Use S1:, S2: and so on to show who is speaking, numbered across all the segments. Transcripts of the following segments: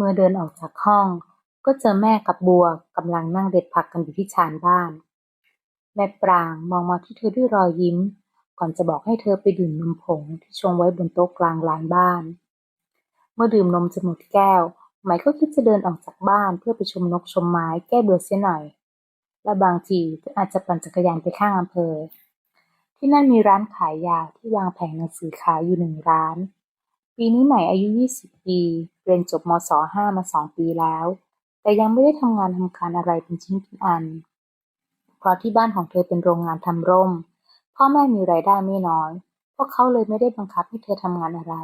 S1: เมื่อเดินออกจากห้อง ก็เจอแม่กับบัวกำลังนั่งเด็ดผักกันอยู่ที่ชานบ้าน แม่ปรางมองมาที่เธอด้วยรอยยิ้ม ก่อนจะบอกให้เธอไปดื่มนมผงที่ชงไว้บนโต๊ะกลางลานบ้าน เมื่อดื่มนมจะหมดแก้วไหมก็คิดจะเดินออกจากบ้านเพื่อไปชมนกชมไม้แก้เบื่อเสียหน่อย และบางทีก็อาจจะปั่นจักรยานไปข้างอำเภอ ที่นั่นมีร้านขายยาที่วางแผงหนังสือขายอยู่หนึ่งร้าน ปีนี้ใหม่อายุ 20 ปี เรียนจบมศ5มาสองปีแล้ว แต่ยังไม่ได้ทำงานทำการอะไรเป็นชิ้นเป็นอัน เพราะที่บ้านของเธอเป็นโรงงานทำร่ม พ่อแม่มีรายได้ไม่น้อย พวกเขาเลยไม่ได้บังคับให้เธอทำงานอะไร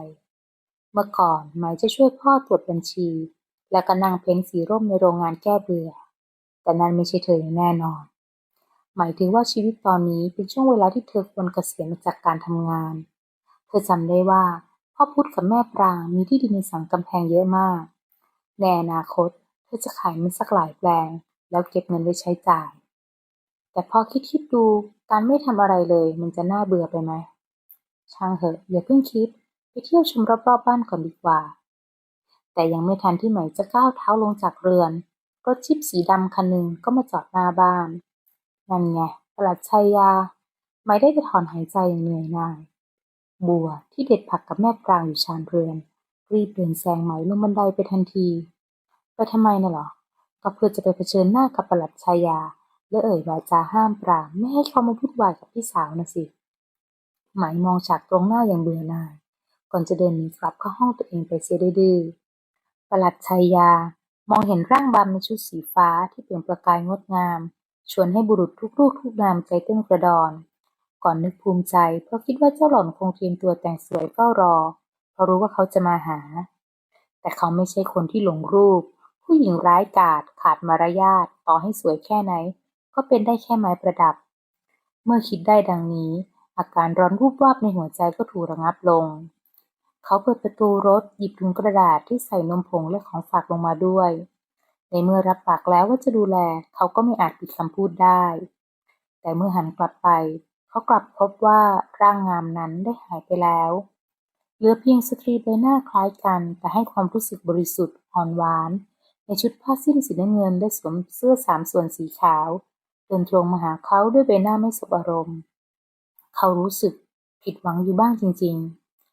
S1: เมื่อก่อนไหมจะช่วยพ่อตรวจบัญชี และก็นั่งเพ้นสีร่มในโรงงานแก้เบื่อ แต่นั่นไม่ใช่เธออย่างแน่นอน หมายถึงว่าชีวิตตอนนี้เป็นช่วงเวลาที่เธอควรเกษียณจากการทำงาน เธอจำได้ว่า พ่อพุธกับแม่ปรางมีที่ดินในสังกำแพงเยอะมาก ในอนาคตเธอจะขายมันสักหลายแปลง แล้วเก็บเงินไว้ใช้จ่าย แต่พอคิดคิดดูการไม่ทำอะไรเลยมันจะน่าเบื่อไปไหม ช่างเหอะอย่าเพิ่งคิด ไปเที่ยวชมรอบๆบบ้านก่อนดีกว่า แต่ยังไม่ทันที่ไหมจะก้าวเท้าลงจากเรือน รถจิ๊บสีดำคันหนึ่งก็มาจอดหน้าบ้าน นั่นไงปลัดชัยยา ไม่ได้ไปถอนหายใจอย่างเหนื่อยหน่าย บัวที่เด็ดผักกับแม่ปรางอยู่ชานเรือน รีบเดินแซงไหมลงบันไดไปทันที ไปทำไมน่ะเหรอ ก็เพื่อจะไปเผชิญหน้ากับปลัดชายา และเอ่ยวาจาห้ามปรามไม่ให้เขามาพูดวายกับพี่สาวนะสิ ไหมมองฉากตรงหน้าอย่างเบื่อหน่าย ก่อนจะเดินหนีกลับเข้าห้องตัวเองไปเสียดื้อๆปลัดชัยามองเห็นร่างบำในชุดสีฟ้าที่เปล่งประกายงดงาม ชวนให้บุรุษทุกลูกทุกนามใจเต้นกระดอน ก่อนนึกภูมิใจ เพราะคิดว่าเจ้าหล่อนคงเตรียมตัวแต่งสวยเฝ้ารอ เพราะรู้ว่าเขาจะมาหา แต่เขาไม่ใช่คนที่หลงรูป ผู้หญิงร้ายกาจขาดมารยาทต่อให้สวยแค่ไหน ก็เป็นได้แค่ไม้ประดับ เมื่อคิดได้ดังนี้ อาการร้อนวูบวาบในหัวใจก็ถูกระงับลง เขาเปิดประตูรถหยิบถุงกระดาษที่ใส่นมผงและของฝากลงมาด้วยในเมื่อรับปากแล้วว่าจะดูแล เขาก็ไม่อาจปิดคำพูดได้ แต่เมื่อหันกลับไป เขากลับพบว่าร่างงามนั้นได้หายไปแล้ว เหลือเพียงสตรีใบหน้าคล้ายกัน แต่ให้ความรู้สึกบริสุทธิ์อ่อนหวาน ในชุดผ้าสิ้นสีน้ำเงินได้สวมเสื้อสามส่วนสีขาวเดินตรงมาหาเขาด้วยใบหน้าไม่สบอารมณ์ เขารู้สึกผิดหวังอยู่บ้างจริง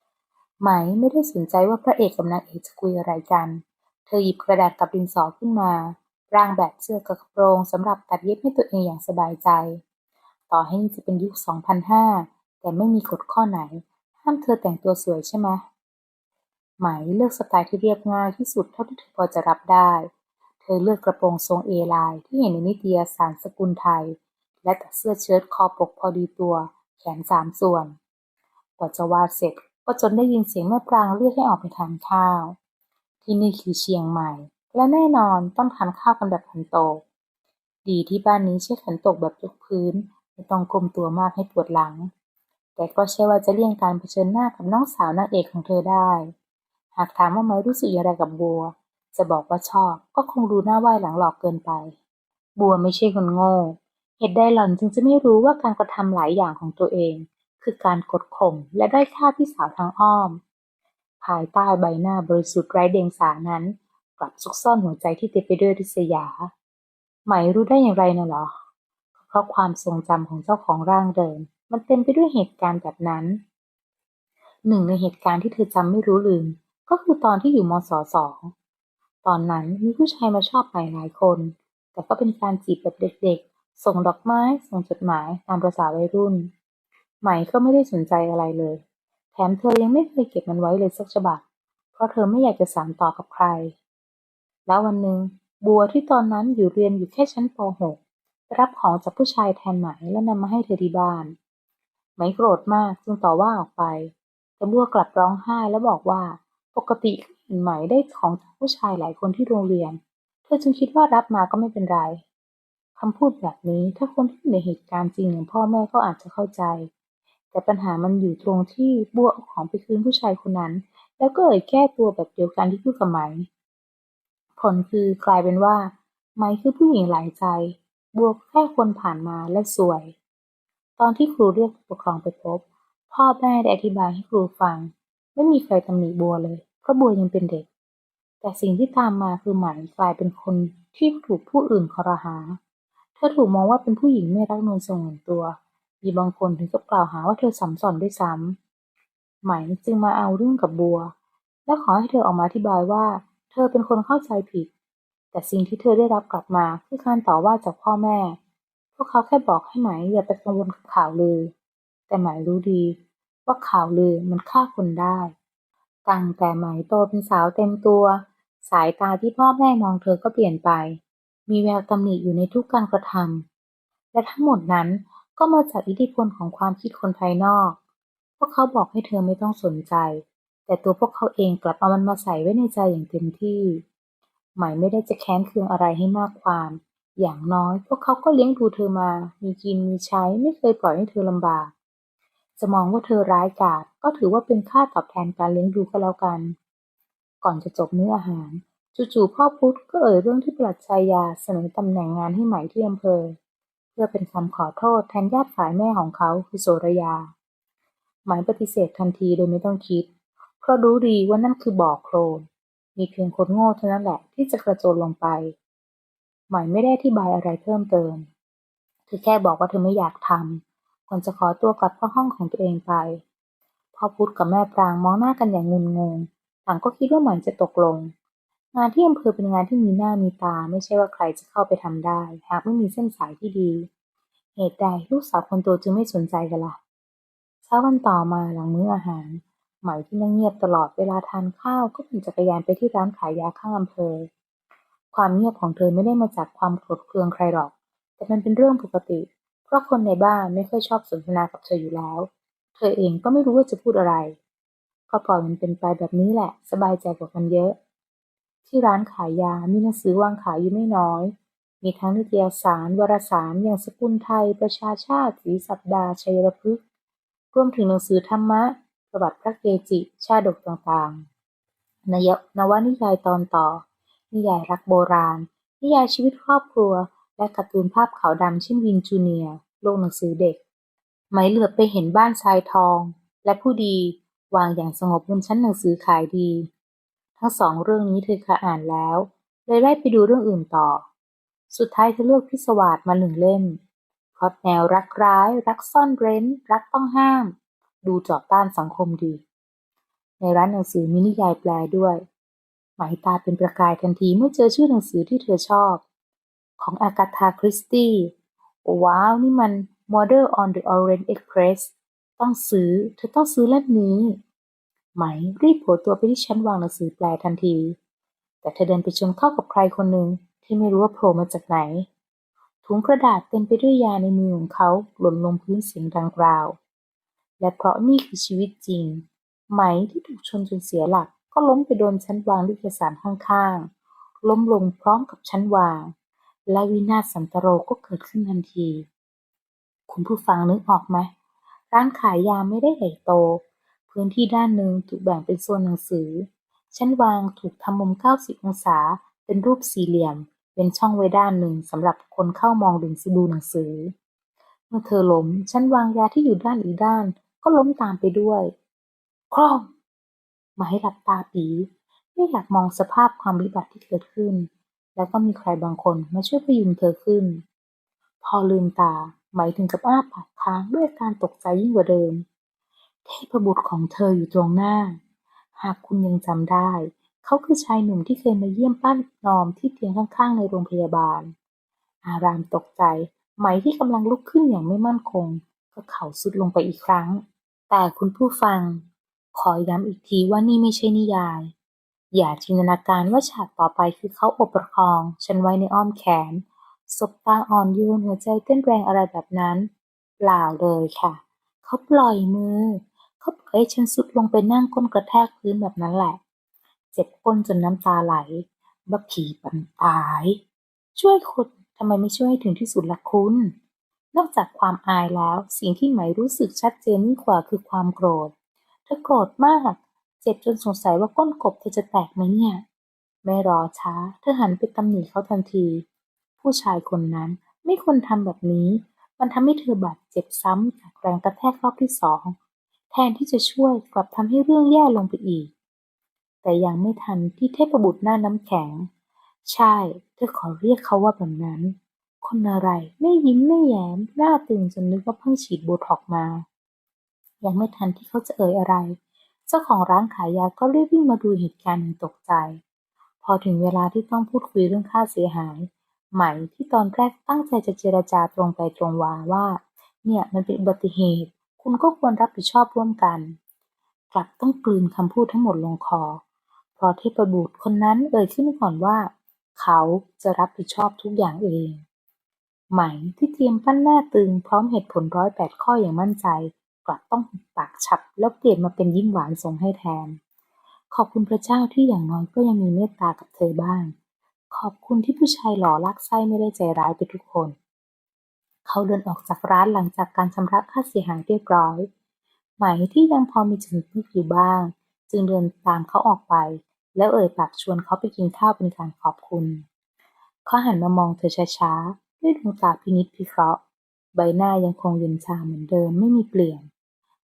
S1: ๆ ไหมไม่ได้สนใจว่าพระเอกกับนางเอกจะคุยอะไรกัน เธอหยิบกระดาษกับดินสอขึ้นมา ร่างแบบเสื้อกระโปรงสำหรับตัดเย็บให้ตัวเองอย่างสบายใจ ต่อให้จะเป็นยุค 2005 แต่ไม่มีกฎข้อไหน ห้ามเธอแต่งตัวสวยใช่ไหมไหมเลือกสไตล์ที่เรียบง่ายที่สุดเท่าที่เธอพอจะรับได้ เธอเลือกกระโปรงทรงเอไลน์ที่เห็นในนิตยสารสกุลไทย และตัดเสื้อเชิ้ตคอปกพอดีตัว แขนสามส่วน กว่าจะวาดเสร็จก็จนได้ยินเสียงแม่ปรางเรียกให้ออกไปทานข้าว ที่นี่คือเชียงใหม่ และแน่นอนต้องทานข้าวกันแบบขันโตก ดีที่บ้านนี้ใช้ขันโตกแบบยกพื้น ไม่ต้องก้มตัวมากให้ปวดหลัง แต่ก็ใช่ว่าจะเลี่ยงการเผชิญหน้ากับน้องสาวนางเอกของเธอได้ หากถามว่าไม่รู้สึกอย่างไรกับบัว จะบอกว่าชอบก็คงดูหน้าไหวหลังหลอกเกินไป บัวไม่ใช่คนโง่เหตุใดหล่อนจึงจะไม่รู้ว่าการกระทำหลายอย่างของตัวเอง คือการกดข่มและได้อยค่าพี่สาวทางอ้อม ภายใต้ใบหน้าบริสุทธิ์ไร้เดียงสานั้นกลับซุกซ่อนหัวใจที่เต็มไปด้วยริษยาไหมรู้ได้อย่างไรน่ะหรอ เพราะความทรงจำของเจ้าของร่างเดิม มันเต็มไปด้วยเหตุการณ์แบบนั้น หนึ่งในเหตุการณ์ที่เธอจำไม่รู้ลืม ก็คือตอนที่อยู่มศสองตอนนั้นมีผู้ชายมาชอบไหมหลายคน แต่ก็เป็นการจีบแบบเด็กๆ ส่งดอกไม้ ส่งจดหมายตามประษาวัยรุ่นไหม่ก็ไม่ได้สนใจอะไรเลย แถมเธอยังไม่เคยเก็บมันไว้เลยสักฉบับ เพราะเธอไม่อยากจะสานต่อกับใคร แล้ววันหนึ่งบัวที่ตอนนั้นอยู่เรียนอยู่แค่ชั้นป .6 รับของจากผู้ชายแทนไหมและนำมาให้เธอที่บ้าน ไหมโกรธมากจึงต่อว่าออกไป แต่บัวกลับร้องไห้และบอกว่า ปกติก็เห็นไหมได้ของจากผู้ชายหลายคนที่โรงเรียน เธอจึงคิดว่ารับมาก็ไม่เป็นไรคำพูดแบบนี้ถ้าคนที่อยู่ในเหตุการณ์จริงอย่างพ่อแม่ก็อาจจะเข้าใจ แต่ปัญหามันอยู่ตรงที่บัวเอาของไปคืนผู้ชายคนนั้น แล้วก็เอ่ยแก้ตัวแบบเดียวกันที่พูดกับไหม ผลคือกลายเป็นว่าไหมคือผู้หญิงหลายใจ บัวก็แค่คนผ่านมาและสวย ตอนที่ครูเรียกผู้ปกครองไปพบ พ่อแม่ได้อธิบายให้ครูฟัง ไม่มีใครตำหนิบัวเลยเพราะบัวยังเป็นเด็ก แต่สิ่งที่ตามมาคือหมกลายเป็นคนที่ถูกผู้อื่นคอรหา เธอถูกมองว่าเป็นผู้หญิงไม่รักนวลสงวนตัว มีบางคนถึงกับกล่าวหาว่าเธอสัมสอนด้วยซ้ำหมายจึงมาเอาเรื่องกับบัว และขอให้เธอออกมาอธิบายว่า เธอเป็นคนเข้าใจผิด แต่สิ่งที่เธอได้รับกลับมาคือการต่อว่าจากพ่อแม่ พวกเขาแค่บอกให้ไหมอย่าไปกังวลกับข่าวลือ แต่ไหมรู้ดี ว่าข่าวลือมันฆ่าคนได้ ตั้งแต่ไหมโตเป็นสาวเต็มตัว สายตาที่พ่อแม่มองเธอก็เปลี่ยนไป มีแววตำหนิอยู่ในทุกการกระทำและทั้งหมดนั้นก็มาจากอิทธิพลของความคิดคนภายนอก พวกเขาบอกให้เธอไม่ต้องสนใจ แต่ตัวพวกเขาเองกลับเอามันมาใส่ไว้ในใจอย่างเต็มที่ หมไม่ได้จะแค้นเคืองอะไรให้มากความ อย่างน้อยพวกเขาก็เลี้ยงดูเธอมา มีกินมีใช้ ไม่เคยปล่อยให้เธอลำบาก จะมองว่าเธอร้ายกาจก็ถือว่าเป็นค่าตอบแทนการเลี้ยงดูก็แล้วกัน ก่อนจะจบมื้ออาหาร จู่ๆพ่อพุธก็เอ่ยเรื่องที่ปลัดชายาเสนอตำแหน่งงานให้ไหม่ที่อำเภอ เพื่อเป็นคำขอโทษแทนญาติฝ่ายแม่ของเขาคือโสระยา หมปฏิเสธทันทีโดยไม่ต้องคิด เพราะรู้ดีว่านั่นคือบ่อโคลน มีเพียงคนโง่เท่านั้นแหละที่จะกระโจนลงไป หมไม่ได้อธิบายอะไรเพิ่มเติม เธอแค่บอกว่าเธอไม่อยากทำก่อนจะขอตัวกลับเข้าห้องของตัวเองไป พ่อพุธกับแม่ปรางมองหน้ากันอย่างงุนงง ต่างก็คิดว่าหมอนจะตกลง งานที่อำเภอเป็นงานที่มีหน้ามีตา ไม่ใช่ว่าใครจะเข้าไปทำได้ หากไม่มีเส้นสายที่ดี เหตุใดลูกสาวคนโตจึงไม่สนใจกันล่ะเช้าวันต่อมาหลังมื้ออาหาร ไหมที่นั่งเงียบตลอดเวลาทานข้าวก็ปั่จักรยานไปที่ร้านขายยาข้างอำเภอ ความเงียบของเธอไม่ได้มาจากความโกรธเคืองใครหรอก แต่มันเป็นเรื่องปกติ เพราะคนในบ้านไม่ค่อยชอบสนทนากับเธออยู่แล้ว เธอเองก็ไม่รู้ว่าจะพูดอะไร ก็ปล่อยมันเป็นไปแบบนี้แหละ สบายใจกว่ากันเยอะ ที่ร้านขายยามีหนังสือวางขายอยู่ไม่น้อยมีทั้งนิตยสาร วารสาร อย่างสกุลไทย ประชาชาติศรีสัปดาห์ชัยรพฤกษ์รวมถึงหนังสือธรรมะ ประวัติพระเกจิ ชาดกต่างๆนยนวนิยายตอนต่อ นิยายรักโบราณ นิยายชีวิตครอบครัว และการ์ตูนภาพขาวดำเช่นวินจูเนียโลกหนังสือเด็ก ไหมเหลือไปเห็นบ้านทรายทอง และผู้ดีวางอย่างสงบบนชั้นหนังสือขายดี ทั้งสองเรื่องนี้เธอเคยอ่านแล้ว เลยไล่ไปดูเรื่องอื่นต่อ สุดท้ายเธอเลือกพิศวาสมาหนึ่งเล่มพอตแนวรักร้าย รักซ่อนเร้น รักต้องห้าม ดูจอต้านสังคมดี ในร้านหนังสือมีนิยายแปลด้วย หมายตาเป็นประกายทันทีเมื่อเจอชื่อหนังสือที่เธอชอบ ของอากาธาคริสตี้ว้าว นี่มัน Murder on the Orient Express ต้องซื้อ เธอต้องซื้อเล่มนี้ ไหมรีบโผล่ตัวไปที่ชั้นวางหนังสือแปลทันที แต่เธอเดินไปชนเข้ากับใครคนหนึ่งที่ไม่รู้ว่าโผล่มาจากไหน ถุงกระดาษเต็มไปด้วยยาในมือของเขาหล่นลงพื้นเสียงดังกราว และเพราะนี่คือชีวิตจริง ไหมที่ถูกชนจนเสียหลัก ก็ล้มไปโดนชั้นวางนิตยสารข้างๆ ล้มลงพร้อมกับชั้นวาง และวินาศสันตโรก็เกิดขึ้นทันที คุณผู้ฟังนึกออกไหมร้านขายยาไม่ได้ใหญ่โต พื้นที่ด้านหนึ่งถูกแบ่งเป็นโซนหนังสือ ชั้นวางถูกทำมุม 90 องศา เป็นรูปสี่เหลี่ยม เป็นช่องไว้ด้านหนึ่งสำหรับคนเข้ามองดูหนังสือ เมื่อเธอล้มชั้นวางยาที่อยู่ด้านอีกด้าน ก็ล้มตามไปด้วยคร่อมไหมหลับตาปี ไม่อยากมองสภาพความวิบัติที่เกิดขึ้น แล้วก็มีใครบางคนมาช่วยพยุงเธอขึ้น พอลืมตาหมายถึงกับอ้าปากค้างด้วยการตกใจยิ่งกว่าเดิม เทพบุตรของเธออยู่ตรงหน้า หากคุณยังจำได้ เขาคือชายหนุ่มที่เคยมาเยี่ยมป้านอมที่เตียงข้างๆในโรงพยาบาล อารามตกใจไหมที่กำลังลุกขึ้นอย่างไม่มั่นคง ก็เข่าสุดลงไปอีกครั้ง แต่คุณผู้ฟัง ขอย้ำอีกทีว่านี่ไม่ใช่นิยาย อย่าจินตนาการว่าฉากต่อไปคือเขาอบประคอง ฉันไว้ในอ้อมแขนสบตาอ่อนโยนหัวใจเต้นแรงอะไรแบบนั้น เปล่าเลยค่ะ เขาปล่อยมือ เขาปล่อยให้ฉันสุดลงไปนั่งก้นกระแทกพื้นแบบนั้นแหละ เจ็บก้นจนน้ำตาไหลบักผีปันตาย ช่วยคนทำไมไม่ช่วยถึงที่สุดล่ะคุณ นอกจากความอายแล้ว สิ่งที่ไหมรู้สึกชัดเจนยิ่งกว่าคือความโกรธ เธอโกรธมาก เจ็บจนสงสัยว่าก้นกบเธอจะแตกไหมเนี่ย ไม่รอช้า เธอหันไปตำหนิเขาทันที ผู้ชายคนนั้นไม่ควรทำแบบนี้ มันทำให้เธอบาดเจ็บซ้ำจากแรงกระแทกรอบที่สอง แทนที่จะช่วยกลับทำให้เรื่องแย่ลงไปอีก แต่ยังไม่ทันที่เทพบุตรหน้าน้ำแข็ง ใช่ เธอขอเรียกเขาว่าแบบนั้น คนอะไรไม่ยิ้มไม่แย้มหน้าตึงจนนึกว่าเพิ่งฉีดโบท็อกมา ยังไม่ทันที่เขาจะเอ่ยอะไร เจ้าของร้านขายยาก็รีบวิ่งมาดูเหตุการณ์อย่างตกใจ พอถึงเวลาที่ต้องพูดคุยเรื่องค่าเสียหาย ไหมที่ตอนแรกตั้งใจจะเจรจาตรงไปตรงมาว่า เนี่ยมันเป็นอุบัติเหตุ คุณก็ควรรับผิดชอบร่วมกัน กลับต้องกลืนคำพูดทั้งหมดลงคอเพราะเทพบุตรคนนั้นเอ่ยขึ้นก่อนว่า เขาจะรับผิดชอบทุกอย่างเอง ไหมที่เตรียมปั้นหน้าตึงพร้อมเหตุผลร้อยแปดข้ออย่างมั่นใจ กลับต้องหุบปากฉับ แล้วเปลี่ยนมาเป็นยิ้มหวานส่งให้แทน ขอบคุณพระเจ้าที่อย่างน้อยก็ยังมีเมตตากับเธอบ้าง ขอบคุณที่ผู้ชายหล่อลักไส้ไม่ได้ใจร้ายไปทุกคน เขาเดินออกจากร้านหลังจากการชำระค่าเสียหายเรียบร้อย ไหมที่ยังพอมีจิตนึกอยู่บ้าง จึงเดินตามเขาออกไป แล้วเอ่ยปากชวนเขาไปกินข้าวเป็นการขอบคุณเขาหันมามองเธอช้าๆ ด้วยดวงตาพินิจพิเคราะห์ ใบหน้ายังคงเย็นชาเหมือนเดิมไม่มีเปลี่ยน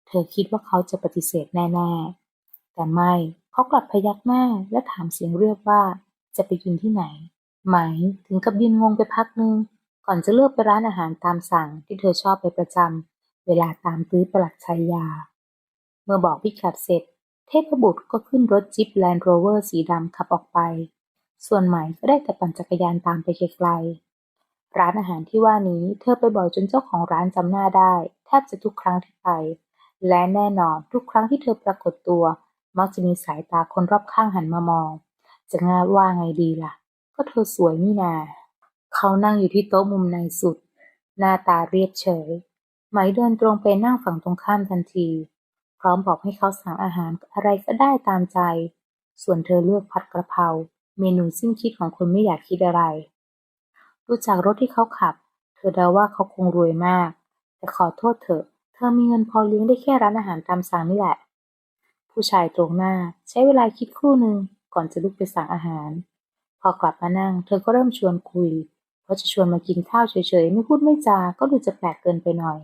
S1: เธอคิดว่าเขาจะปฏิเสธแน่ๆ แต่ไม่เขากลับพยักหน้าและถามเสียงเรียบว่าจะไปกินที่ไหน ไหมถึงกับยืนงงไปพักนึง ก่อนจะเลือกไปร้านอาหารตามสั่งที่เธอชอบไปประจำเวลาตามตื้อประหลัดชัยยา เมื่อบอกพิกัดเสร็จ เทพบุตรก็ขึ้นรถจิปแลนด์โรเวอร์สีดำขับออกไป ส่วนไหมก็ได้แต่ปั่นจักรยานตามไปไกล ร้านอาหารที่ว่านี้เธอไปบ่อยจนเจ้าของร้านจำหน้าได้ แทบจะทุกครั้งที่ไป และแน่นอนทุกครั้งที่เธอปรากฏตัว มักจะมีสายตาคนรอบข้างหันมามอง จะง่าว่าไงดีล่ะ ก็เธอสวยนี่นา เขานั่งอยู่ที่โต๊ะมุมในสุด หน้าตาเรียบเฉย ไหมเดินตรงไปนั่งฝั่งตรงข้ามทันที พร้อมบอกให้เขาสั่งอาหารอะไรก็ได้ตามใจ ส่วนเธอเลือกผัดกระเพราเมนูสิ้นคิดของคนไม่อยากคิดอะไร ดูจากรถที่เขาขับ เธอเดาว่าเขาคงรวยมาก แต่ขอโทษเถอะ เธอมีเงินพอเลี้ยงได้แค่ร้านอาหารตามสั่งนี่แหละ ผู้ชายตรงหน้าใช้เวลาคิดครู่หนึ่งก่อนจะลุกไปสั่งอาหาร พอกลับมานั่ง เธอก็เริ่มชวนคุย เพราะจะชวนมากินข้าวเฉยๆ ไม่พูดไม่จา ก็ดูจะแปลกเกินไปหน่อย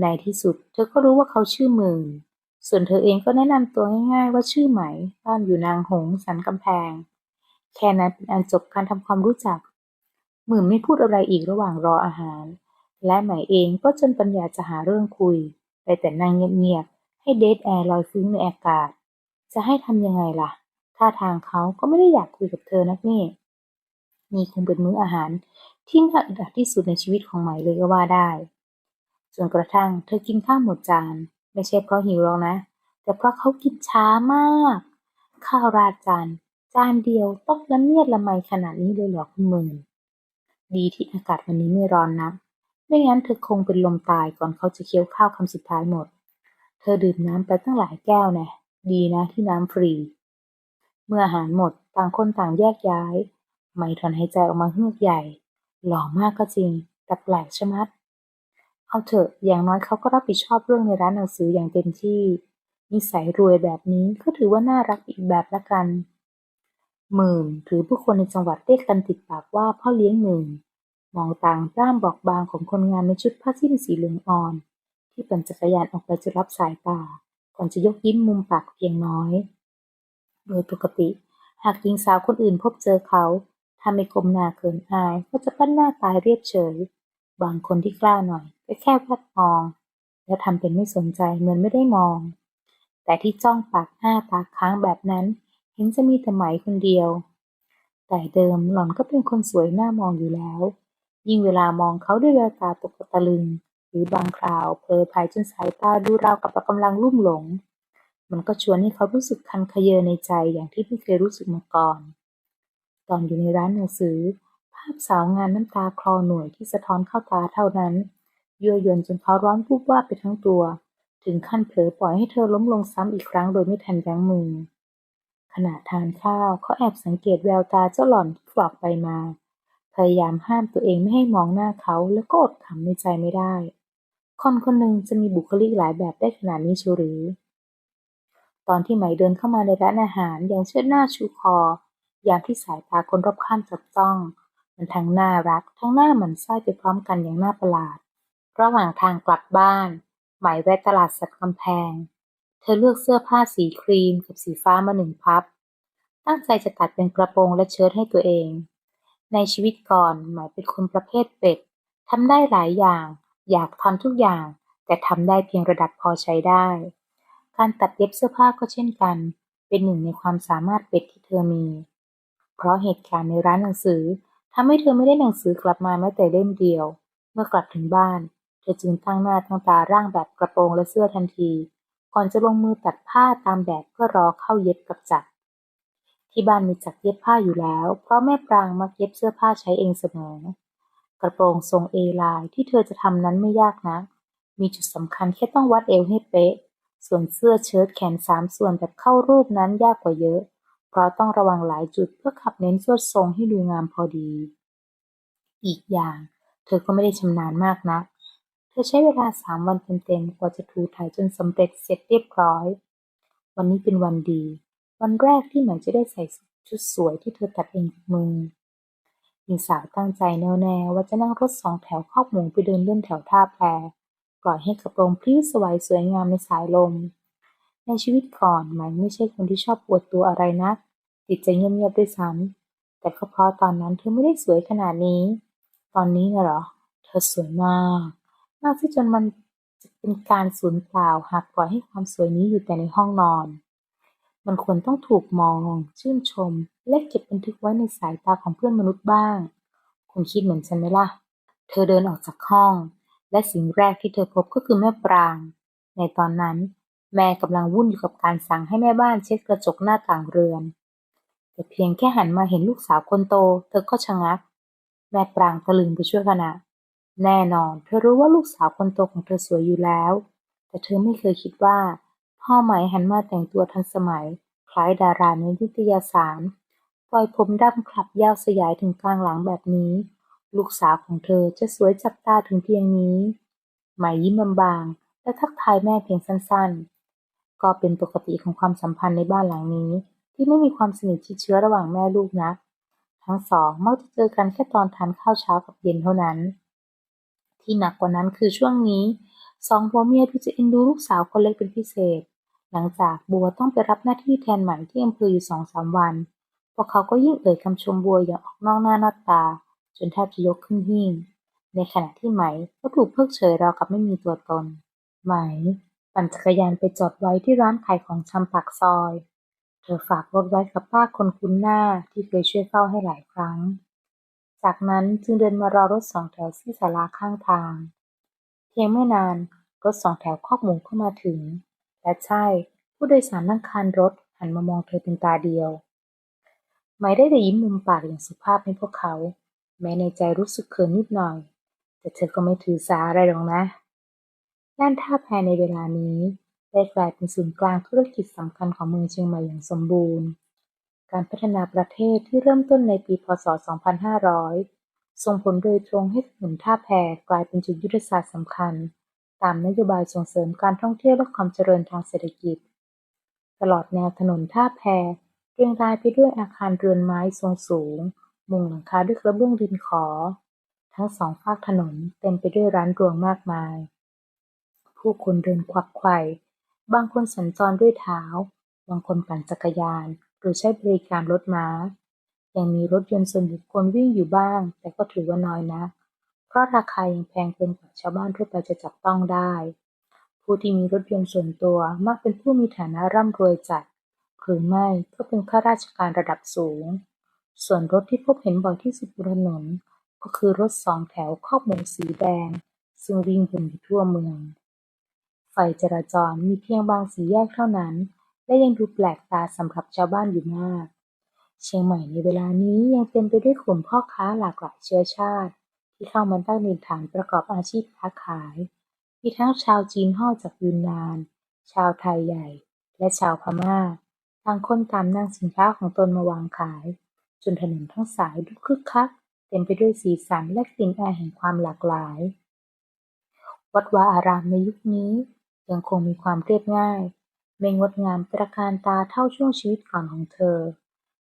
S1: ในที่สุด เธอก็รู้ว่าเขาชื่อหมื่น ส่วนเธอเองก็แนะนำตัวง่าย ๆ ว่าชื่อไหม บ้านอยู่นางหงส์สันกำแพง แค่นั้นเป็นอันจบการทำความรู้จัก หมื่นไม่พูดอะไรอีกระหว่างรออาหาร และไหมเองก็จนปัญญาจะหาเรื่องคุย ไปแต่นั่งเงียบๆให้เดทแอร์ลอยฟุ้งในอากาศ จะให้ทำยังไงล่ะ ท่าทางเขาก็ไม่ได้อยากคุยกับเธอนักนี่นี่คงเป็นมื้ออาหารที่น่าอึดอัดที่สุดในชีวิตของไหมเลยก็ว่าได้จนกระทั่งเธอกินข้าวหมดจาน ไม่ใช่เพราะหิวหรอกนะ แต่เพราะเขากินช้ามาก ข้าวราดจานจานเดียวต้องละเมียดละไมขนาดนี้เลยเหรอคุณหมื่น ดีที่อากาศวันนี้ไม่ร้อนนัก ไม่งั้นเธอคงเป็นลมตายก่อนเขาจะเคี้ยวข้าวคำสุดท้ายหมด เธอดื่มน้ำไปตั้งหลายแก้วแน่ดีนะที่น้ำฟรี เมื่ออาหารหมดต่างคนต่างแยกย้ายไหมถอนหายใจออกมาเฮือกใหญ่ หล่อมากก็จริง แต่แปลกชะมัด เอาเถอะอย่างน้อยเขาก็รับผิดชอบเรื่องในร้านหนังสืออย่างเต็มที่ นิสัยรวยแบบนี้ก็ถือว่าน่ารักอีกแบบละกัน หมื่น หรือผู้คนในจังหวัดเรียกกันติดปากว่า พ่อเลี้ยงหมื่น มองต่างร่ามบอกบางของคนงานในชุดผ้าสิ้นสีเหลืองอ่อน ที่ปั่นจักรยานออกไปจะรับสายตา ก่อนจะยกยิ้มมุมปากเพียงน้อย โดยปกติ หากหญิงสาวคนอื่นพบเจอเขา ถ้าไม่ก้มหน้าเขินอาย ก็จะปั้นหน้าตายเรียบเฉย บางคนที่กล้าหน่อย ก็แค่แวบมอง แล้วทำเป็นไม่สนใจเหมือนไม่ได้มอง แต่ที่จ้องปากอ้าตาค้างแบบนั้น เห็นจะมีแต่ไหมคนเดียว แต่เดิมหล่อนก็เป็นคนสวยน่ามองอยู่แล้ว ยิ่งเวลามองเขาด้วยแววตาตกตะลึง หรือบางคราวเผลอภายจนสายตาดูราวกับกำลังลุ่มหลง มันก็ชวนให้เขารู้สึกคันคะเยอในใจอย่างที่ไม่เคยรู้สึกมาก่อน ตอนอยู่ในร้านหนังสือ ภาพสาวงานน้ำตาคลอหน่วยที่สะท้อนเข้าตาเท่านั้นยั่วยวนจนเขาร้อนวูบว่าไปทั้งตัว ถึงขั้นเผลอปล่อยให้เธอล้มลงซ้ำอีกครั้งโดยไม่ทันยั้งมือ ขณะทานข้าวเขาแอบสังเกตแววตาเจ้าหล่อนที่กลับไปมา พยายามห้ามตัวเองไม่ให้มองหน้าเขาแล้วก็อดขำในใจไม่ได้ คนคนหนึ่งจะมีบุคลิกหลายแบบได้ขนาดนี้เชียวหรือ ตอนที่ไหมเดินเข้ามาในร้านอาหารย่างเชิดหน้าชูคอยามที่สายตาคนรอบข้างจับจ้อง มันทั้งน่ารัก ทั้งหน้าหมันไส้ไปพร้อมกันอย่างน่าประหลาด ระหว่างทางกลับบ้าน ไหมแวะตลาดสัตว์กำแพง เธอเลือกเสื้อผ้าสีครีมกับสีฟ้ามาหนึ่งพับ ตั้งใจจะตัดเป็นกระโปรงและเชิ้ตให้ตัวเอง ในชีวิตก่อนหมายเป็นคนประเภทเป็ดทำได้หลายอย่าง อยากทำทุกอย่าง แต่ทำได้เพียงระดับพอใช้ได้ การตัดเย็บเสื้อผ้าก็เช่นกัน เป็นหนึ่งในความสามารถเป็ดที่เธอมี เพราะเหตุการณ์ในร้านหนังสือทำให้เธอไม่ได้หนังสือกลับมาแม้แต่เล่มเดียว เมื่อกลับถึงบ้าน เธอจึงตั้งหน้าตั้งตาร่างแบบกระโปรงและเสื้อทันที อนจะลงมือตัดผ้าตามแบบเพื่อรอเข้าเย็บกับจักร ที่บ้านมีจักรเย็บผ้าอยู่แล้ว เพราะแม่ปรางมักเย็บเสื้อผ้าใช้เองเสมอ กระโปรงทรงเอลายที่เธอจะทำนั้นไม่ยากนะัก มีจุดสำคัญแค่ต้องวัดเอวให้เป๊ะ ส่วนเสื้อเชิ้ตแขนสามส่วนแบบเข้ารูปนั้นยากกว่าเยอะ เพราะต้องระวังหลายจุดเพื่อขับเน้นสวดทรงให้ดูงามพอดี อีกอย่าง เธอก็ไม่ได้ชำนาญมากนัก ธอใช้เวลาสามวันเต็มๆ กว่าจะถูถ่ายจนสำเร็จเสร็จเรียบร้อย วันนี้เป็นวันดี วันแรกที่หมจะได้ใส่ชุดสวยที่เธอตัดเองกับมือหญิงสาวตั้งใจแน่วแน่ว่าจะนั่งรถสองแถวครอบหมูไปเดินเล่นแถวท่าแพปล่อยให้กระโปรงพลิ้วสวายสวยงามในสายลม ในชีวิตก่อนหมไม่ใช่คนที่ชอบปวดตัวอะไรนักติดใจเงียบๆด้วยซ้ำแต่ก็เพราะตอนนั้นเธอไม่ได้สวยขนาดนี้ ตอนนี้นะเหรอ เธอสวยมาก มากที่จนมันจะเป็นการสูญเปล่าหากปล่อยให้ความสวยนี้อยู่แต่ในห้องนอน มันควรต้องถูกมองชื่นชม และเก็บบันทึกไว้ในสายตาของเพื่อนมนุษย์บ้าง คุณคิดเหมือนฉันไหมล่ะ เธอเดินออกจากห้อง และสิ่งแรกที่เธอพบก็คือแม่ปราง ในตอนนั้น แม่กำลังวุ่นอยู่กับการสั่งให้แม่บ้านเช็ดกระจกหน้าต่างเรือน แต่เพียงแค่หันมาเห็นลูกสาวคนโต เธอก็ชะงัก แม่ปรางตะลึงไปชั่วขณะ แน่นอน เธอรู้ว่าลูกสาวคนโตของเธอสวยอยู่แล้ว แต่เธอไม่เคยคิดว่า พ่อไหม่หันมาแต่งตัวทันสมัย คล้ายดาราในนิตยสาร ปล่อยผมดำคลับยาวสยายถึงกลางหลังแบบนี้ ลูกสาวของเธอจะสวยจับตาถึงเพียงนี้ไหมยิ้มบางๆและทักทายแม่เพียงสั้นๆ ก็เป็นปกติของความสัมพันธ์ในบ้านหลังนี้ ที่ไม่มีความสนิทชิดเชื้อระหว่างแม่ลูกนัก ทั้งสองมักจะเจอกันแค่ตอนทานข้าวเช้ากับเย็นเท่านั้น ที่หนักกว่านั้นคือช่วงนี้สองผัวเมียดูจะเอ็นดูลูกสาวคนเล็กเป็นพิเศษ หลังจากบัวต้องไปรับหน้าที่แทนไหม่ที่อำเภออยู่สองสามวัน พวกเขาก็ยิ่งเอ่ยคำชมบัวอย่างออกนอกหน้านอกตา จนแทบจะยกขึ้นหิ้งในขณะที่ไหมก็ถูกเพิกเฉยราวกับไม่มีตัวตน ไหมปั่นจักรยานไปจอดไว้ที่ร้านขายของชำปากซอย เธอฝากรถไว้กับป้าคนคุ้นหน้าที่เคยช่วยเฝ้าให้หลายครั้ง จากนั้นจึงเดินมารอรถสองแถวที่ศาลาข้างทาง เพียงไม่นานรถสองแถวคอกหมูเข้ามาถึง และใช่ ผู้โดยสารนั่งคานรถหันมามองเธอเป็นตาเดียว ไม่ได้แต่ยิ้มมุมปากอย่างสุภาพให้พวกเขา แม้ในใจรู้สึกเขินนิดหน่อย แต่เธอก็ไม่ถือสาอะไรหรอกนะย่านท่าแพในเวลานี้ได้กลายเป็นศูนย์กลางธุรกิจสำคัญของเมืองเชียงใหม่อย่างสมบูรณ์ การพัฒนาประเทศที่เริ่มต้นในปีพ.ศ.2500 ส่งผลโดยตรงให้ถนนท่าแพกลายเป็นจุดยุทธศาสตร์สำคัญ ตามนโยบายส่งเสริมการท่องเที่ยวและความเจริญทางเศรษฐกิจ ตลอดแนวถนนท่าแพเรียงรายไปด้วยอาคารเรือนไม้ทรงสูง มุงหลังคาด้วยกระเบื้องดินขอ ทั้งสองฝากถนนเต็มไปด้วยร้านรวงมากมาย ผู้คนเดินควักไขว่บางคนสัญจรด้วยเท้า บางคนปั่นจักรยาน หรือใช้บริการรถม้า ยังมีรถยนต์ส่วนบุคคลวิ่งอยู่บ้าง แต่ก็ถือว่าน้อยนัก เพราะราคายังแพงเกินกว่าชาวบ้านทั่วไปจะจับต้องได้ ผู้ที่มีรถยนต์ส่วนตัวมักเป็นผู้มีฐานะร่ำรวยจัด หรือไม่ก็เป็นข้าราชการระดับสูง ส่วนรถที่พบเห็นบ่อยที่สุดบนถนน ก็คือรถสองแถวครอกหมูสีแดง ซึ่งวิ่งวนอยู่ทั่วเมืองไฟจราจรมีเพียงบางสี่แยกเท่านั้น และยังดูแปลกตาสำหรับชาวบ้านอยู่มาก เชียงใหม่ในเวลานี้ยังเต็มไปด้วยกลุ่มพ่อค้าหลากหลายเชื้อชาติ ที่เข้ามาตั้งถิ่นฐานประกอบอาชีพค้าขาย มีทั้งชาวจีนฮ่อจากยูนนาน ชาวไทยใหญ่ และชาวพม่าต่างคนตางนำสินค้าของตนมาวางขาย จนถนนทั้งสายดูคึกคัก เต็มไปด้วยสีสันและกลิ่นอายแห่งความหลากหลาย วัดวาอารามในยุคนี้ยังคงมีความเรียบง่าย ไม่งดงามตระการตาเท่าช่วงชีวิตก่อนของเธอ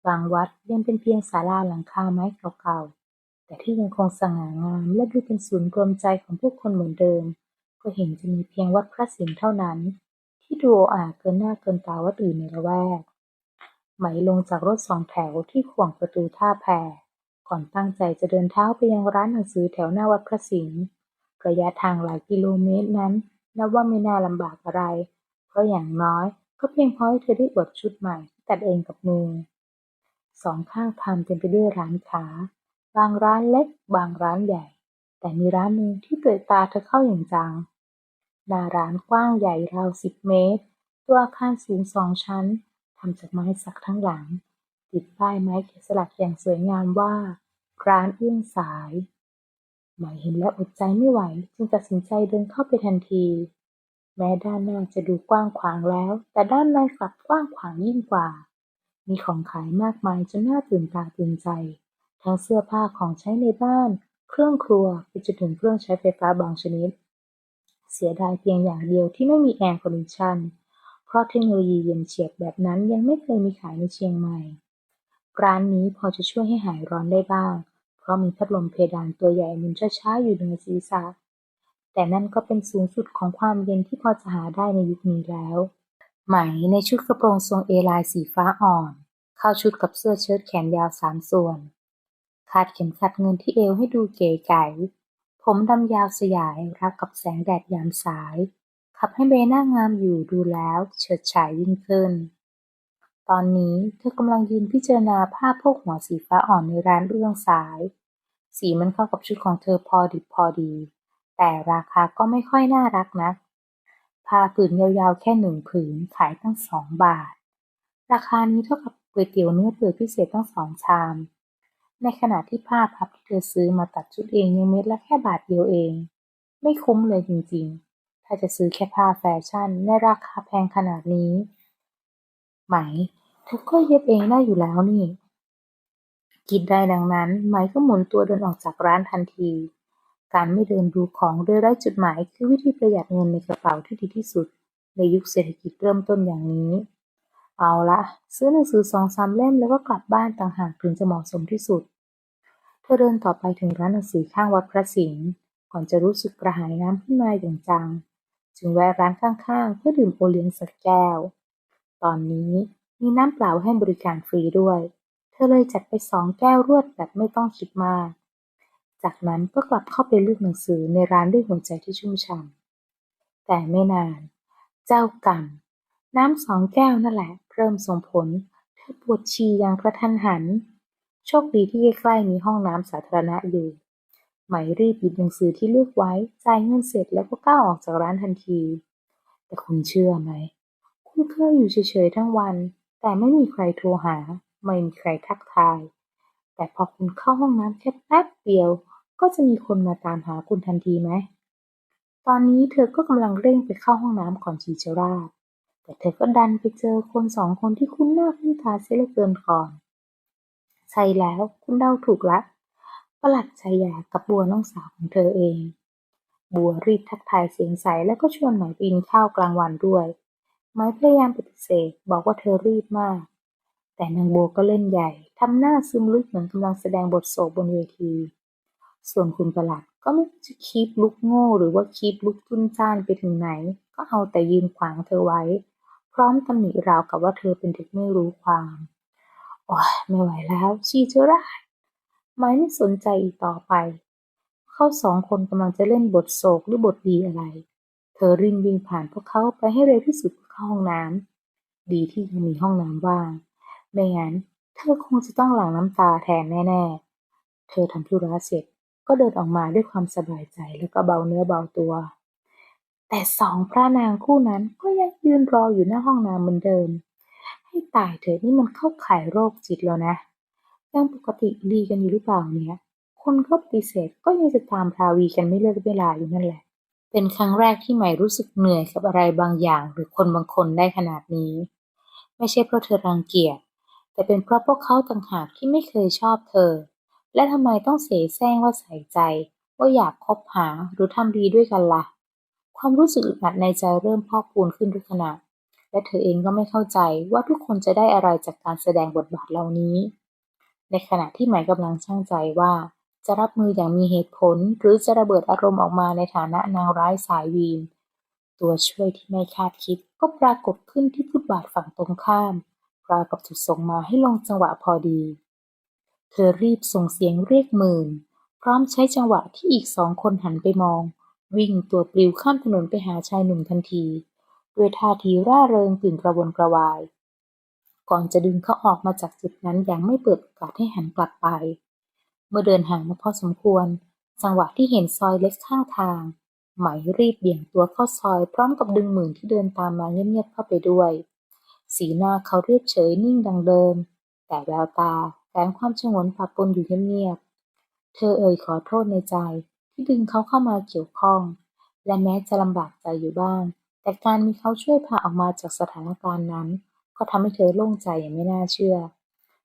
S1: บางวัดยังเป็นเพียงศาลาหลังคาไม้เก่าๆ แต่ที่ยังคงสง่างามและดูเป็นศูนย์รวมใจของผู้คนเหมือนเดิม ก็เห็นจะมีเพียงวัดพระสิงห์เท่านั้น ที่ดูอาเกินหน้าเกินตาวัดอื่นในละแวกไหมลงจากรถสองแถวที่ขวางประตูท่าแพก่อนตั้งใจจะเดินเท้าไปยังร้านหนังสือแถวหน้าวัดพระสิงห์ระยะทางหลายกิโลเมตรนั้นนับว่าไม่น่าลำบากอะไร เพราะอย่างน้อยก็เพียงพอให้เธอได้อวดชุดใหม่ที่ตัดเองกับมือ สองข้างทางเต็มไปด้วยร้านค้า บางร้านเล็ก บางร้านใหญ่ แต่มีร้านหนึ่งที่เตะตาเธอเข้าอย่างจัง หน้าร้านกว้างใหญ่ราวสิบเมตร ตัวอาคารสูงสองชั้นทำจากไม้สักทั้งหลัง ติดป้ายไม้แกะสลักอย่างสวยงามว่า ร้านเอื้องสายหมายเห็นแล้วอดใจไม่ไหว จึงตัดสินใจเดินเข้าไปทันที แม้ด้านหน้าจะดูกว้างขวางแล้ว แต่ด้านในกลับกว้างขวางยิ่งกว่า มีของขายมากมายจนน่าตื่นตาตื่นใจ ทั้งเสื้อผ้าของใช้ในบ้าน เครื่องครัว ไปจนถึงเครื่องใช้ไฟฟ้าบางชนิด เสียดายเพียงอย่างเดียวที่ไม่มีแอร์คอนดิชันเพราะเทคโนโลยีเย็นเฉียบแบบนั้นยังไม่เคยมีขายในเชียงใหม่ ร้านนี้พอจะช่วยให้หายร้อนได้บ้าง เพราะมีพัดลมเพดานตัวใหญ่หมุนช้าๆอยู่เหนือศีรษะ แต่นั่นก็เป็นสูงสุดของความเย็นที่พอจะหาได้ในยุคนี้แล้ว ไหมในชุดกระโปรงทรงเอลายสีฟ้าอ่อน เข้าชุดกับเสื้อเชิ้ตแขนยาวสามส่วน คาดเข็มขัดเงินที่เอวให้ดูเก๋ไก๋ผมดำยาวสยายรักกับแสงแดดยามสาย ขับให้เบหน้างามอยู่ดูแล้วเฉิดฉายยิ่งขึ้น ตอนนี้เธอกำลังยืนพิจารณาผ้าโพกหัวสีฟ้าอ่อนในร้านเรื่องสาย สีมันเข้ากับชุดของเธอพอดิบพอดี แต่ราคาก็ไม่ค่อยน่ารักนัก ผ้าผืนยาวๆแค่หนึ่งผืนขายตั้งสองบาท ราคานี้เท่ากับก๋วยเตี๋ยวเนื้อเปื่อยพิเศษตั้งสองชาม ในขณะที่ผ้าพับที่เธอซื้อมาตัดชุดเองยังเม็ดละแค่บาทเดียวเอง ไม่คุ้มเลยจริงๆ ถ้าจะซื้อแค่ผ้าแฟชั่นในราคาแพงขนาดนี้ ไหมเธอก็เย็บเองได้อยู่แล้วนี่คิดได้ดังนั้นไหมก็หมุนตัวเดินออกจากร้านทันที การไม่เดินดูของโดยไร้จุดหมาย คือวิธีประหยัดเงินในกระเป๋าที่ดีที่สุด ในยุคเศรษฐกิจเริ่มต้นอย่างนี้ เอาละซื้อหนังสือสองสามเล่มแล้วก็กลับบ้านต่างหากถึงจะเหมาะสมที่สุด เธอเดินต่อไปถึงร้านหนังสือข้างวัดพระสิงห์ก่อนจะรู้สึกกระหายน้ำขึ้นมาอย่างจัง จึงแวะร้านข้างๆ เพื่อดื่มโอเลี้ยงสักแก้ว ตอนนี้มีน้ำเปล่าให้บริการฟรีด้วย เธอเลยจัดไปสองแก้วรวดแบบไม่ต้องคิดมาก จากนั้นก็กลับเข้าไปเลือกหนังสือในร้านด้วยหัวใจที่ชุ่มฉ่ำแต่ไม่นาน เจ้ากรรมน้ำสองแก้วนั่นแหละ เริ่มส่งผล เธอปวดฉี่อย่างกระทันหัน โชคดีที่ใกล้ๆมีห้องน้ำสาธารณะอยู่ไหมรีบหยิบหนังสือที่เลือกไว้จ่ายเงินเสร็จแล้วก็ก้าวออกจากร้านทันที แต่คุณเชื่อไหม คุณเคยอยู่เฉยๆทั้งวัน แต่ไม่มีใครโทรหา ไม่มีใครทักทาย แต่พอคุณเข้าห้องน้ำแค่แป๊บเดียว ก็จะมีคนมาตามหาคุณทันทีไหม ตอนนี้เธอก็กำลังเร่งไปเข้าห้องน้ำก่อนชีจะราดแต่เธอก็ดันไปเจอคนสองคนที่คุ้นหน้าคุ้นตาเสียเหลือเกินก่อน ใช่แล้วคุณเดาถูกละประหลัดชายากับบัวน้องสาวของเธอเอง บัวรีบทักทายเสียงใสแล้วก็ชวนหมไปกินข้าวกลางวันด้วยไม้พยายามปฏิเสธบอกว่าเธอรีบมาก แต่นางบัวก็เล่นใหญ่ทำหน้าซึมลึกเหมือนกำลังแสดงบทโศกบนเวที ส่วนคุณประหลัดก็ไม่จะคีบลุกโง่หรือว่าคีบลุกจุนจ้านไปถึงไหน ก็เอาแต่ยืนขวางเธอไว้ พร้อมตำหนิราวกับว่าเธอเป็นเด็กไม่รู้ความ โอ้ยไม่ไหวแล้ว ชีเจอราดไม้ไม่สนใจอีกต่อไป เขาสองคนกำลังจะเล่นบทโศกหรือบทดีอะไร เธอรินวิ่งผ่านพวกเขาไปให้เร็วที่สุดเพื่อเข้าห้องน้ำดีที่ยังมีห้องน้ำว่างไม่งั้นเธอคงจะต้องหลั่งน้ำตาแทนแน่ ๆ เธอทำธุระเสร็จ ก็เดินออกมาด้วยความสบายใจแล้วก็เบาเนื้อเบาตัว แต่สองพระนางคู่นั้นก็ยังยืนรออยู่หน้าห้องน้ำเหมือนเดิม ให้ตายเถอะนี่มันเข้าข่ายโรคจิตแล้วนะ ยังปกติดีกันอยู่หรือเปล่าเนี่ย คนก็ปฏิเสธก็ยังจะตามราวีกันไม่เลิกเวลาอยู่นั่นแหละ เป็นครั้งแรกที่ใหม่รู้สึกเหนื่อยกับอะไรบางอย่างหรือคนบางคนได้ขนาดนี้ ไม่ใช่เพราะเธอรังเกียจแต่เป็นเพราะพวกเขาต่างหากที่ไม่เคยชอบเธอ และทำไมต้องเสแสร้งว่าใส่ใจ ว่าอยากคบหาหรือทำดีด้วยกันละ่ะ ความรู้สึกอึดอัดในใจเริ่มพอกพูนขึ้นทุกขณะ และเธอเองก็ไม่เข้าใจว่าทุกคนจะได้อะไรจากการแสดงบทบาทเหล่านี้ ในขณะที่หมายกำลังช่างใจว่า จะรับมืออย่างมีเหตุผล หรือจะระเบิดอารมณ์ออกมาในฐานะนางร้ายสายวีน ตัวช่วยที่ไม่คาดคิดก็ปรากฏขึ้นที่ฟุตบาทฝั่งตรงข้ามราวกับถูกส่งมาให้ลงจังหวะพอดี เธอรีบส่งเสียงเรียกหมื่น พร้อมใช้จังหวะที่อีกสองคนหันไปมอง วิ่งตัวปลิวข้ามถนนไปหาชายหนุ่มทันที ด้วยท่าทีร่าเริงตื่นกระวนกระวาย ก่อนจะดึงเขาออกมาจากจุดนั้นอย่างไม่เปิดโอกาสให้หันกลับไป เมื่อเดินห่างมาพอสมควร จังหวะที่เห็นซอยเล็กข้างทางไหมรีบเบี่ยงตัวเข้าซอยพร้อมกับดึงหมื่นที่เดินตามมาเงียบๆเข้าไปด้วย สีหน้าเขาเรียบเฉยนิ่งดังเดิม แต่แววตา แฝงความฉงนปะปนอยู่เงียบๆ เธอเอ่ยขอโทษในใจที่ดึงเขาเข้ามาเกี่ยวข้อง และแม้จะลำบากใจอยู่บ้าง แต่การมีเขาช่วยพาออกมาจากสถานการณ์นั้น ก็ทำให้เธอโล่งใจอย่างไม่น่าเชื่อ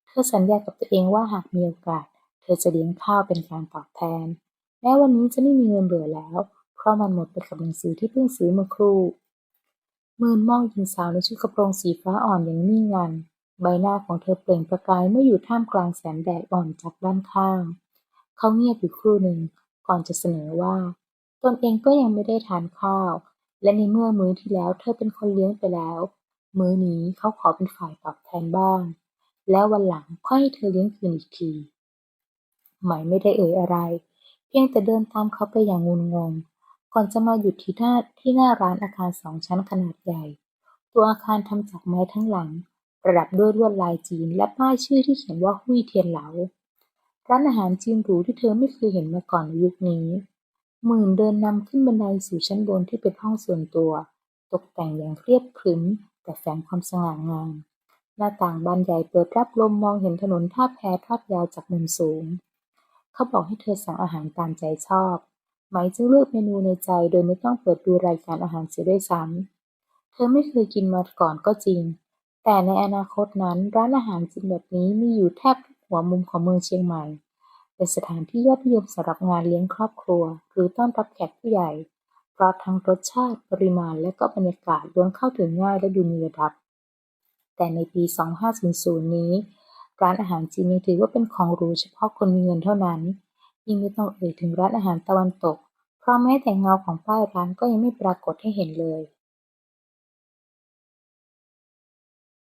S1: เธอสัญญากับตัวเองว่าหากมีโอกาส เธอจะเลี้ยงข้าวเป็นการตอบแทน แม้วันนี้จะไม่มีเงินเหลือแล้ว เพราะมันหมดไปกับหนังสือที่เพิ่งซื้อเมื่อครู่มืนมองหญิงสาวในชุดกระโปรงสีฟ้าอ่อนอย่างนิ่งงัน ใบหน้าของเธอเปล่งประกายเมื่ออยู่ท่ามกลางแสงแดดอ่อนจากด้านข้าง เขาเงียบอยู่ครู่หนึ่งก่อนจะเสนอว่า ตนเองก็ยังไม่ได้ทานข้าว และในเมื่อมื้อที่แล้วเธอเป็นคนเลี้ยงไปแล้ว มื้อนี้เขาขอเป็นฝ่ายตอบแทนบ้าง แล้ววันหลังค่อยให้เธอเลี้ยงคืนอีกทีไหมไม่ได้เอ่ยอะไร เพียงแต่เดินตามเขาไปอย่างงุนงง ก่อนจะมาหยุดที่หน้าที่หน้าร้านอาคารสองชั้นขนาดใหญ่ ตัวอาคารทำจากไม้ทั้งหลัง ประดับด้วยลวดลายจีน และป้ายชื่อที่เขียนว่าหุ้ยเทียนเหลา ร้านอาหารจีนหรูที่เธอไม่เคยเห็นมาก่อนในยุคนี้ หมื่นเดินนำขึ้นบันไดสู่ชั้นบนที่เป็นห้องส่วนตัว ตกแต่งอย่างเรียบขรึม แต่แฝงความสง่างาม หน้าต่างบานใหญ่เปิดรับลมมองเห็นถนนท่าแพทอดยาวจากมุมสูง เขาบอกให้เธอสั่งอาหารตามใจชอบ ไหมจึงเลือกเมนูในใจโดยไม่ต้องเปิดดูรายการอาหารเสียด้วยซ้ำเธอไม่เคยกินมาก่อนก็จริง แต่ในอนาคตนั้น ร้านอาหารจีนแบบนี้มีอยู่แทบทุกหัวมุมของเมืองเชียงใหม่ เป็นสถานที่ยอดนิยมสำหรับงานเลี้ยงครอบครัว หรือต้อนรับแขกผู้ใหญ่ เพราะทั้งรสชาติ ปริมาณ และก็บรรยากาศล้วนเข้าถึงง่ายและดูมีระดับ แต่ในปี 2500 นี้ ร้านอาหารจีนยังถือว่าเป็นของหรูเฉพาะคนมีเงินเท่านั้น ยิ่งไม่ต้องเอ่ยถึงร้านอาหารตะวันตก เพราะแม้แต่เงาของป้ายร้านก็ยังไม่ปรากฏให้เห็นเลย